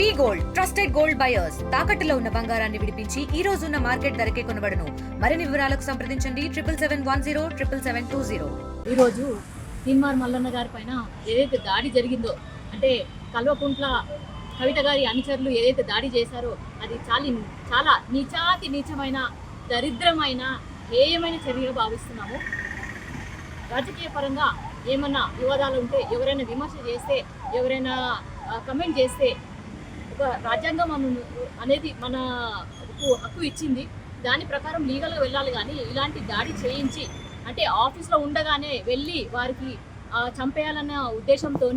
We gold trusted gold buyers తాకట్టులో ఉన్న బంగారాన్ని విడిపించి ఈ రోజు ఉన్న మార్కెట్ ధరకే కొనబడను. మరిన్ని వివరాలకు సంప్రదించండి. Triple seven one zero triple seven two zero. ఈరోజు తీన్మార్ మల్లన్న గారి పైన ఏదైతే దాడి జరిగిందో అంటే కల్వకుంట్ల కవిత గారి అనుచరులు ఏదైతే దాడి చేశారో అది చాలా చాలా నీచాతి నీచమైన దరిద్రమైన హేయమైన చర్యగా భావిస్తున్నాము. రాజకీయ పరంగా ఏమన్నా వివాదాలు ఉంటే ఎవరైనా విమర్శ చేస్తే ఎవరైనా కమెంట్ చేస్తే ఒక రాజ్యాంగం అనేది మన హక్కు ఇచ్చింది. దాని ప్రకారం లీగల్గా వెళ్ళాలి కానీ ఇలాంటి దాడి చేయించి అంటే ఆఫీస్లో ఉండగానే వెళ్ళి వారికి చంపేయాలన్న ఉద్దేశంతో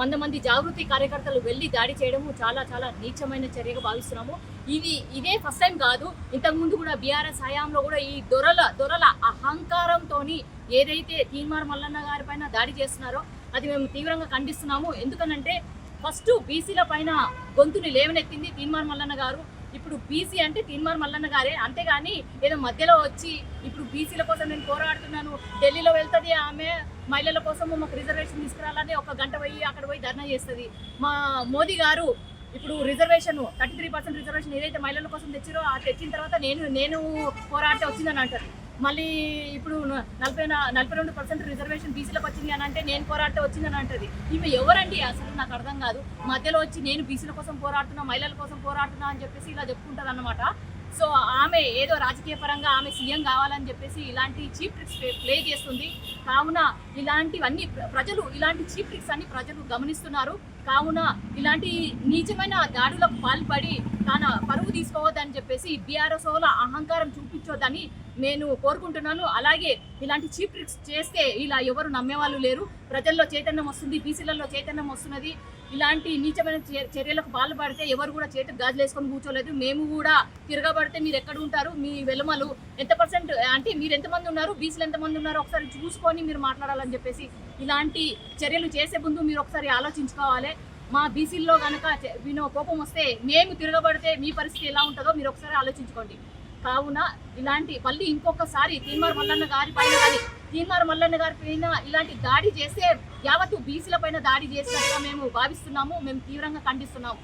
వంద మంది జాగృతి కార్యకర్తలు వెళ్ళి దాడి చేయడము చాలా చాలా నీచమైన చర్యగా భావిస్తున్నాము. ఇది ఇదే ఫస్ట్ టైం కాదు. ఇంతకుముందు కూడా బీఆర్ఎస్ హయాంలో కూడా ఈ దొరల దొరల అహంకారంతో ఏదైతే తీన్మార్ మల్లన్న గారి పైన దాడి చేస్తున్నారో అది మేము తీవ్రంగా ఖండిస్తున్నాము. ఎందుకనంటే ఫస్ట్ బీసీల పైన గొంతుని లేవనెత్తింది తీన్మార్ మల్లన్న గారు. ఇప్పుడు బీసీ అంటే తీన్మార్ మల్లన్న గారే. అంతేగాని ఏదో మధ్యలో వచ్చి ఇప్పుడు బీసీల కోసం నేను పోరాడుతున్నాను ఢిల్లీలో వెళ్తుంది ఆమె మహిళల కోసం మాకు రిజర్వేషన్ తీసుకురాలని ఒక గంట పోయి అక్కడ పోయి ధర్నా చేస్తుంది. మా మోదీ గారు ఇప్పుడు reservation thirty three percent reservation ఏదైతే మహిళల కోసం తెచ్చిరో ఆ తెచ్చిన తర్వాత నేను నేను పోరాడితే వచ్చిందని అంటారు. మళ్ళీ ఇప్పుడు నలభై నలభై రెండు పర్సెంట్ రిజర్వేషన్ బీసీలకు వచ్చింది అని అంటే నేను పోరాడితే వచ్చిందని అంటది. ఈమె ఎవరండి? అసలు నాకు అర్థం కాదు. మధ్యలో వచ్చి నేను బీసీల కోసం పోరాడుతున్నా మహిళల కోసం పోరాడుతున్నా అని చెప్పేసి ఇలా చెప్పుకుంటుంది అనమాట సో ఆమె ఏదో రాజకీయ పరంగా ఆమె సీఎం కావాలని చెప్పేసి ఇలాంటి చీప్ ట్రిక్స్ ప్లే చేస్తుంది. కావున ఇలాంటివన్నీ ప్రజలు ఇలాంటి చీప్ ట్రిక్స్ అన్ని ప్రజలు గమనిస్తున్నారు. కావున ఇలాంటి నీచమైన దాడులకు పాల్పడి తన పరువు తీసుకోవద్దని చెప్పేసి బీఆర్ఎస్ఓల అహంకారం చూపించొద్దని నేను కోరుకుంటున్నాను. అలాగే ఇలాంటి చీప్ ట్రిక్స్ చేస్తే ఇలా ఎవరు నమ్మేవాళ్ళు లేరు. ప్రజల్లో చైతన్యం వస్తుంది బీసీలలో చైతన్యం వస్తున్నది. ఇలాంటి నీచమైన చర్యలకు పాల్పడితే ఎవరు కూడా చేతికి గాజులు వేసుకొని కూర్చోలేదు. మేము కూడా తిరగబడితే మీరు ఎక్కడ ఉంటారు మీ వెలుమలు ఎంత పర్సెంట్ అంటే మీరు ఎంతమంది ఉన్నారు బీసీలు ఎంతమంది ఉన్నారు ఒకసారి చూసుకొని మీరు మాట్లాడాలని చెప్పేసి ఇలాంటి చర్యలు చేసే ముందు మీరు ఒకసారి ఆలోచించుకోవాలి. మా బీసీల్లో కనుక వినో కోపం వస్తే మేము తిరగబడితే మీ పరిస్థితి ఎలా ఉంటుందో మీరు ఒకసారి ఆలోచించుకోండి. కావున ఇలాంటి మళ్ళీ ఇంకొకసారి తీన్మార్ మల్లన్న గారి పైన కానీ తీన్మార్ మల్లన్న గారి పైన ఇలాంటి దాడి చేస్తే యావత్తు బీసీల పైన దాడి చేసినట్టుగా మేము భావిస్తున్నాము మేము తీవ్రంగా ఖండిస్తున్నాము.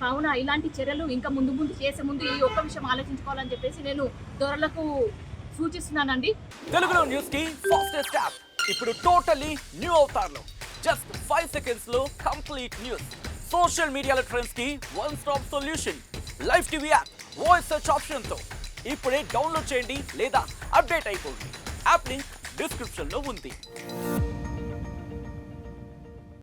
కావున ఇలాంటి చర్యలు ఇంకా ముందు ముందు చేసే ముందు ఈ ఒక్క విషయం ఆలోచించుకోవాలని చెప్పేసి నేను దొరలకు సూచిస్తున్నానండి. తెలుగులో న్యూస్కి ఫాస్టెస్ట్ యాప్ ఇప్పుడు టోటలీ న్యూ అవుతారు జస్ట్ ఫైవ్ సెకండ్స్లో కంప్లీట్ న్యూస్ సోషల్ మీడియాలో ట్రెండ్స్కి one stop solution live TV app voice search ఆప్షన్తో ఇప్పుడే డౌన్లోడ్ చేయండి లేదా అప్డేట్ అయిపోండి. యాప్ లింక్ డిస్క్రిప్షన్లో ఉంది.